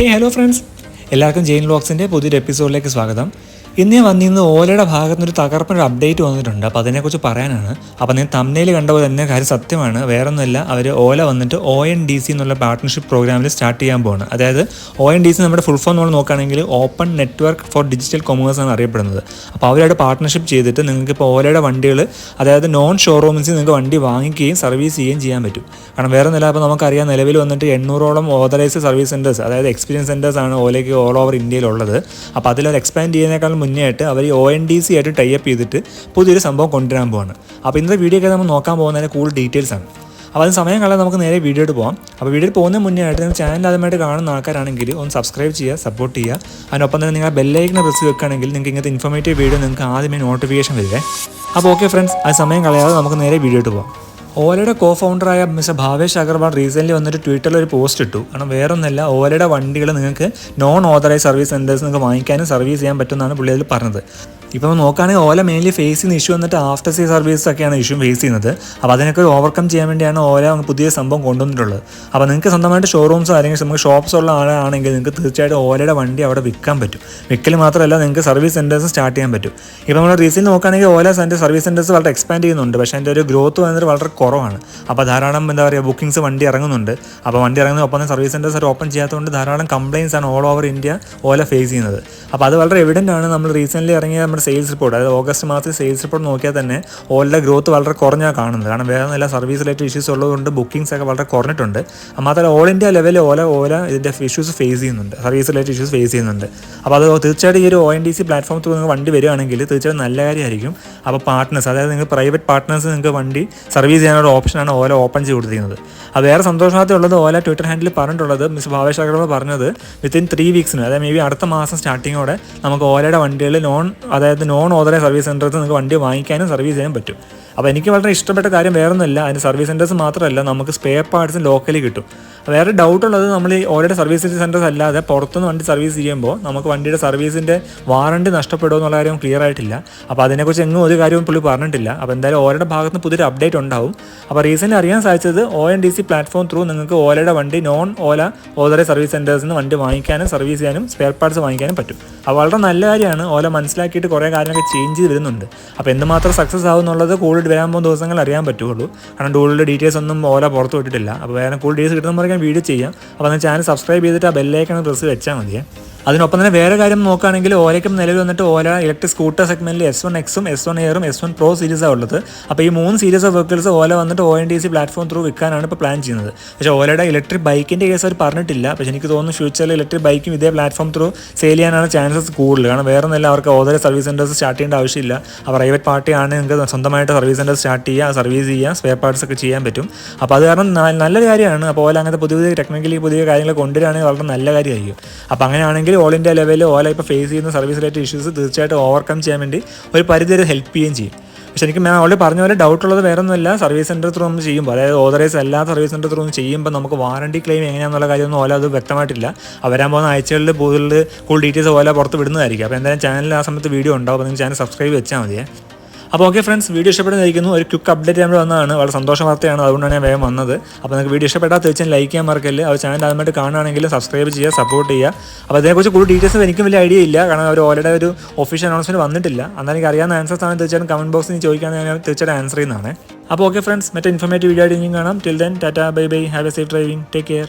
ഹേ hello friends എല്ലാവർക്കും ജെയിൻ ലോക്സിന്റെ പുതിയൊരു എപ്പിസോഡിലേക്ക് സ്വാഗതം. ഇന്ന് ഞാൻ വന്നിന്ന് ഓലയുടെ ഭാഗത്ത് ഒരു തകർപ്പിനൊരു അപ്ഡേറ്റ് വന്നിട്ടുണ്ട്. അപ്പോൾ അതിനെക്കുറിച്ച് പറയാനാണ്. അപ്പോൾ നിങ്ങൾ തമ്മിൽ കണ്ടപ്പോൾ തന്നെ കാര്യം സത്യമാണ്. വേറൊന്നുമല്ല അവർ ഓല വന്നിട്ട് ഒ എൻ ഡി സി എന്നുള്ള പാർട്ട്ണർഷിപ്പ് പ്രോഗ്രാമിൽ സ്റ്റാർട്ട് ചെയ്യാൻ പോവാണ്. അതായത് ഒ എൻ ഡി സി നമ്മുടെ ഫുൾ ഫോം നമ്മൾ നോക്കുകയാണെങ്കിൽ open network for digital commerce ആണ് അറിയപ്പെടുന്നത്. അപ്പോൾ അവരായിട്ട് പാർട്ട്ണർഷിപ്പ് ചെയ്തിട്ട് നിങ്ങൾക്ക് ഇപ്പോൾ ഓലയുടെ വണ്ടികൾ അതായത് നോൺ ഷോറൂംസിൽ നിങ്ങൾക്ക് വണ്ടി വാങ്ങിക്കുകയും സർവീസ് ചെയ്യുകയും ചെയ്യാൻ പറ്റും. കാരണം വേറെ നില അപ്പോൾ നമുക്കറിയാം നിലവിൽ വന്നിട്ട് എണ്ണൂറോളം ഓതറൈസ്ഡ് സർവീസ് സെന്റേഴ്സ് അതായത് എക്സ്പീരിയൻസ് സെന്റേഴ്സ് ആണ് ഓലയ്ക്ക് ഓൾ ഓവർ ഇന്ത്യയിലുള്ളത്. അപ്പോൾ അതിൽ എക്സ്പാൻഡ് ചെയ്യുന്നതിനേക്കാൾ മുന്നേ ആയിട്ട് അവർ ഒ എൻ ഡി സി ആയിട്ട് ടൈപ്പ് ചെയ്തിട്ട് പുതിയൊരു സംഭവം കൊണ്ടുവരാൻ പോവാണ്. അപ്പോൾ ഇന്നത്തെ വീഡിയോ ഒക്കെ നമ്മൾ നോക്കാൻ പോകുന്നതിന് കൂടുതൽ ഡീറ്റെയിൽസ് ആണ്. അപ്പോൾ അതിന് സമയം കളയാൻ നമുക്ക് നേരെ വീഡിയോയിട്ട് പോകാം അപ്പോൾ വീഡിയോയിൽ പോകുന്ന മുന്നേ ആയിട്ട് നിങ്ങൾ ചാനൽ ആദ്യമായിട്ട് കാണുന്ന ആൾക്കാരാണെങ്കിൽ ഒന്ന് സബ്സ്ക്രൈബ് ചെയ്യുക സപ്പോർട്ട് ചെയ്യുക. അതിനൊപ്പം തന്നെ നിങ്ങൾ ബെല്ലൈക്കിനെ പ്രസ് വെക്കുകയാണെങ്കിൽ നിങ്ങൾക്ക് ഇങ്ങനത്തെ ഇൻഫോർമേറ്റീവ് വീഡിയോ നിങ്ങൾക്ക് ആദ്യമേ നോട്ടിഫിക്കേഷൻ വരുവേ. അപ്പോൾ ഓക്കെ ഫ്രണ്ട്സ് ആ സമയം കളയാതെ നമുക്ക് നേരെ വീഡിയോയിട്ട് പോകാം ഓലയുടെ കോ ഫൗണ്ടറായ മിസ്റ്റർ ഭാവേഷ് അഗർവാൾ റീസെന്റ്ലി വന്നിട്ട് ട്വിറ്ററിൽ ഒരു പോസ്റ്റ് ഇട്ടു. കാരണം വേറൊന്നല്ല ഓലയുടെ വണ്ടികൾ നിങ്ങൾക്ക് നോൺ ഓതറൈസ് സർവീസ് സെന്റേഴ്സ് നിങ്ങൾക്ക് വാങ്ങിക്കാനും സർവീസ് ചെയ്യാൻ പറ്റുമെന്നാണ് പുള്ളി അതിൽ പറഞ്ഞത്. ഇപ്പോൾ നോക്കുകയാണെങ്കിൽ ഓല മെയിൻലി ഫേസ് ചെയ്യുന്ന ഇഷ്യൂ വന്നിട്ട് ആഫ്റ്റർ സേ സർവീസ് ഒക്കെയാണ് ഇഷ്യൂ ഫേസ് ചെയ്യുന്നത്. അപ്പോൾ അതിനൊക്കെ ഓവർകം ചെയ്യാൻ വേണ്ടിയാണ് ഓല പുതിയ സംഭവം കൊണ്ടുവന്നിട്ടുള്ളത്. അപ്പോൾ നിങ്ങൾക്ക് സ്വന്തമായിട്ട് ഷോറൂംസോ അല്ലെങ്കിൽ നമുക്ക് ഷോപ്സ് ഉള്ള ആളാണെങ്കിൽ നിങ്ങൾക്ക് തീർച്ചയായിട്ടും ഓലയുടെ വണ്ടി അവിടെ വിൽക്കാൻ പറ്റും. വിൽക്കൽ മാത്രമല്ല നിങ്ങൾക്ക് സർവീസ് സെന്റേഴ്സ് സ്റ്റാർട്ട് ചെയ്യാൻ പറ്റും. ഇപ്പോൾ നമ്മൾ റീസെന്റ് നോക്കുകയാണെങ്കിൽ ഓല സെന്റെ സർവീസ് സെന്റേഴ്സ് വളരെ എക്സ്പാൻഡ് ചെയ്യുന്നുണ്ട്. പക്ഷേ അതിന്റെ ഒരു ഗ്രോത്ത് വന്നിട്ട് വളരെ കുറവാണ്. അപ്പോൾ ധാരാളം എന്താ പറയുക ബുക്കിംഗ്സ് വണ്ടി ഇറങ്ങുന്നുണ്ട്. അപ്പോൾ വണ്ടി ഇറങ്ങുന്ന ഒപ്പം സർവീസ് സെന്റേഴ്സ് ഓപ്പൺ ചെയ്യാത്തതുകൊണ്ട് ധാരാളം കംപ്ലയിൻസ് ആണ് all over India Ola face ചെയ്യുന്നത്. അപ്പോൾ അത് വളരെ എവിഡന്റ് ആണ്. നമ്മൾ റീസെന്റ്ലി ഇറങ്ങിയ നമ്മുടെ സെയിൽസ് റിപ്പോർട്ട് അതായത് ഓഗസ്റ്റ് മാസത്തിൽ സെയിൽസ് റിപ്പോർട്ട് നോക്കിയാൽ തന്നെ ഓലയുടെ ഗ്രോത്ത് വളരെ കുറഞ്ഞാണ് കാണുന്നത്. കാരണം വേറെ നല്ല സർവീസ് റിലേറ്റഡ് ഇഷ്യൂസ് ഉള്ളതുകൊണ്ട് ബുക്കിംഗ്സ് ഒക്കെ വളരെ കുറഞ്ഞിട്ടുണ്ട്. മാത്രമല്ല ഓൾ ഇന്ത്യ ലെവലിൽ ഓല ഓല ഇതിന്റെ ഇഷ്യൂസ് ഫേസ് ചെയ്യുന്നുണ്ട്. സർവീസ് റിലേറ്റഡ് ഇഷ്യൂസ് ഫേസ് ചെയ്യുന്നുണ്ട്. അപ്പോൾ അത് തീർച്ചയായിട്ടും ഈ ഒരു O N D C platform through നിങ്ങൾ വണ്ടി വരികയാണെങ്കിൽ തീർച്ചയായിട്ടും നല്ല കാര്യമായിരിക്കും. അപ്പോൾ പാർട്ട്നേഴ്സ് അതായത് നിങ്ങൾ പ്രൈവറ്റ് പാർട്ട്നേഴ്സ് നിങ്ങൾക്ക് വണ്ടി സർവീസ് ചെയ്യാനുള്ള ഓപ്ഷനാണ് ഓല ഓപ്പൺ ചെയ്ത് കൊടുത്തിരിക്കുന്നത്. അത് വേറെ സന്തോഷമാകത്തെ ഉള്ളത് ഓല ട്വിറ്റർ ഹാൻഡിൽ പറഞ്ഞിട്ടുള്ളത് മിസ് ഭാവേഷ് അഗർവാൾ പറഞ്ഞത് വിത്തിൻ ത്രീ വീക്സിന് അതായത് മേ ബി അടുത്ത മാസം സ്റ്റാർട്ടിങ്ങോടെ നമുക്ക് ഓലയുടെ വണ്ടികൾ നോൺ അതായത് നോൺ ഓതറൈസ് സർവീസ് സെന്ററിൽ നിങ്ങൾക്ക് വണ്ടി വാങ്ങിക്കാനും സർവീസ് ചെയ്യാനും പറ്റും. അപ്പോൾ എനിക്ക് വളരെ ഇഷ്ടപ്പെട്ട കാര്യം വേറെ ഒന്നുമില്ല അതിന് സർവീസ് സെന്റേഴ്സ് മാത്രമല്ല നമുക്ക് സ്പെയർ പാർട്സും ലോക്കലി കിട്ടും. വേറെ ഡൗട്ട് ഉള്ളത് നമ്മൾ ഈ ഓരോ സർവീസ് സെന്റേഴ്സ് അല്ലാതെ പുറത്തുനിന്ന് വണ്ടി സർവീസ് ചെയ്യുമ്പോൾ നമുക്ക് വണ്ടിയുടെ സർവീസിന്റെ വാറണ്ടി നഷ്ടപ്പെടുമോ എന്നുള്ള കാര്യം ക്ലിയർ ആയിട്ടില്ല. അപ്പോൾ അതിനെക്കുറിച്ച് എങ്ങും ഒരു കാര്യവും പുള്ളി പറഞ്ഞിട്ടില്ല. അപ്പോൾ എന്തായാലും ഓലയുടെ ഭാഗത്ത് നിന്ന് പുതിയൊരു അപ്ഡേറ്റ് ഉണ്ടാവും. അപ്പോൾ റീസെന്റ് അറിയാൻ സാധിച്ചത് O N D C platform through നിങ്ങൾക്ക് ഓലയുടെ വണ്ടി നോൺ ഓല ഓതറൈസ് സർവീസ് സെന്റേഴ്സിൽ നിന്ന് വണ്ടി വാങ്ങിക്കാനും സർവീസ് ചെയ്യാനും സ്പെയർ പാർട്സ് വാങ്ങിക്കാനും പറ്റും. അപ്പോൾ വളരെ നല്ല കാര്യമാണ്. ഓല മനസ്സിലാക്കിയിട്ട് കുറേ കാര്യങ്ങളൊക്കെ ചേഞ്ച് ചെയ്ത് വരുന്നുണ്ട്. അപ്പോൾ എന്തുമാത്രം സക്സസ് ആവും എന്നുള്ളത് കൂടുതൽ വരാൻ പോകുന്ന ദിവസങ്ങൾ അറിയാൻ പറ്റുള്ളൂ കാരണം കൂടുതൽ ഡീറ്റെയിൽസ് ഒന്നും ഓല പുറത്ത് വിട്ടിട്ടില്ല. അപ്പോൾ വേറെ കൂടുതൽ ഡീറ്റെയിൽസ് കിട്ടുന്ന ഞാൻ വീഡിയോ ചെയ്യാം. അപ്പോൾ ചാനൽ സബ്സ്ക്രൈബ് ചെയ്തിട്ട് ആ ബെല്ലേക്കാണ് പ്രസ് വെച്ചാൽ മതിയേ. അതിനൊപ്പം തന്നെ വേറെ കാര്യം നോക്കുകയാണെങ്കിൽ ഓലയ്ക്കും നിലവിൽ വന്നിട്ട് ഓല ഇലക്ട്രിക് സ്കൂട്ടർ സെഗ്മെന്റിൽ എസ് വൺ എക്സും എസ് വൺ എയറും എസ് വൺ പ്രോ സീരീസാണ് ഉള്ളത്. അപ്പോൾ ഈ മൂന്ന് സീരീസ് ഓഫ് വെഹിക്കിൾസ് ഓല വന്നിട്ട് O N D C platform through വിൽക്കാനാണ് ഇപ്പോൾ പ്ലാൻ ചെയ്യുന്നത്. പക്ഷേ ഓലയുടെ ഇലക്ട്രിക് ബൈക്കിന്റെ കേസ് അവർ പറഞ്ഞിട്ടില്ല. പക്ഷേ എനിക്ക് തോന്നുന്നു ഫ്യൂച്ചറിൽ ഇലക്ട്രിക് ബൈക്കും ഇതേ പ്ലാറ്റ്ഫോം ത്രൂ സെയിൽ ചെയ്യാനാണ് ചാൻസസ് കൂടുതൽ. കാരണം വേറെ ഒന്നല്ല അവർക്ക് ഓതര സർവീസ് സെന്റേഴ്സ് സ്റ്റാർട്ട് ചെയ്യേണ്ട ആവശ്യമില്ല. ആ പ്രൈവറ്റ് പാർട്ടിയാണ് നിങ്ങൾക്ക് സ്വന്തമായിട്ട് സർവീസ് സെന്റർ സ്റ്റാർട്ട് ചെയ്യുക സർവീസ് ചെയ്യുക സ്പെയർ പാർട്സ് ഒക്കെ ചെയ്യാൻ പറ്റും. അപ്പോൾ അത് കാരണം നല്ല കാര്യമാണ്. അപ്പോൾ ഓല അങ്ങനത്തെ പുതിയ പുതിയ ടെക്നിക്കലി പുതിയ കാര്യങ്ങൾ കൊണ്ടുവരികയാണെങ്കിൽ വളരെ നല്ല കാര്യമായിരിക്കും. അപ്പോൾ അങ്ങനെയാണെങ്കിൽ ഓൾ ഇന്ത്യ ലെവലിൽ ഓല ഇപ്പോൾ ഫേസ് ചെയ്യുന്ന സർവീസ് റിലേറ്റഡ് ഇഷ്യൂസ് തീർച്ചയായിട്ടും ഓവർകം ചെയ്യാൻ വേണ്ടി ഒരു പരിധി വരെ ഹെൽപ്പ് ചെയ്യുകയും ചെയ്യും. പക്ഷേ എനിക്ക് മാം ഓൾറെഡി പറഞ്ഞ പോലെ ഡൗട്ട് ഉള്ളത് വേറെ ഒന്നുമില്ല സർവീസ് സെന്റർ ത്രൂ നമ്മൾ ചെയ്യുമ്പോൾ അതായത് ഓതറൈസ് എല്ലാ സർവീസ് സെന്റർ ത്രൂ ചെയ്യുമ്പോൾ നമുക്ക് വാറണ്ടി ക്ലെയിം എങ്ങനെയാണെന്നുള്ള കാര്യമൊന്നും ഓല അത് വ്യക്തമായിട്ടില്ല. വരാൻ പോകുന്ന ആഴ്ചകളിൽ കൂടുതൽ കൂടുതൽ ഡീറ്റെയിൽസ് ഓല പുറത്ത് വിടുന്നതായിരിക്കും. അപ്പോൾ എന്തായാലും ചാനലിൽ ആ സമയത്ത് വീഡിയോ ഉണ്ടാവും. അപ്പോൾ നിങ്ങൾ ചാനൽ സബ്സ്ക്രൈബ് വെച്ചാൽ മതിയേ. അപ്പോൾ ഓക്കെ ഫ്രണ്ട്സ് വീഡിയോ ഇഷ്ടപ്പെടുന്നതായിരിക്കുന്നു ഒരു ക്വിക്ക് അപ്ഡേറ്റ് നമ്മൾ വന്നതാണ്. വളരെ സന്തോഷ വാർത്തയാണ്. അതുകൊണ്ടാണ് ഞാൻ വേഗം വന്നത്. അപ്പോൾ നിങ്ങൾക്ക് വീഡിയോ ഇഷ്ടപ്പെട്ടാൽ തീർച്ചയായും ലൈക്ക് ചെയ്യാൻ മറക്കല്ലേ. അവർ ചാനൽ ആദ്യമായിട്ട് കാണുകയാണെങ്കിൽ സബ്സ്ക്രൈബ് ചെയ്യുക സപ്പോർട്ട് ചെയ്യുക. അപ്പോൾ അതിനെക്കുറിച്ച് കൂടുതൽ ഡീറ്റെയിൽസ് എനിക്കും വലിയ ഐഡിയ ഇല്ല. കാരണം അവർ ഓൾറെഡി ഒരു ഒഫീഷ്യൽ അനൗൺസ്മെന്റ് വന്നിട്ടില്ല. എന്നാൽ എനിക്ക് അറിയാവുന്ന ആൻസേഴ്സ് ആണ് തീർച്ചയായും കമന്റ് ബോക്സിൽ ചോദിക്കുകയാണെങ്കിൽ ഞാൻ തീർച്ചയായിട്ടും ആൻസർ ചെയ്യുന്നതാണ്. അപ്പോൾ ഓക്കെ ഫ്രണ്ട്സ് മറ്റേ ഇൻഫോർമേറ്റീവ് വീഡിയോ ആയിട്ട് ഇനിയും കാണാം. Till then tata bye bye have a safe driving take care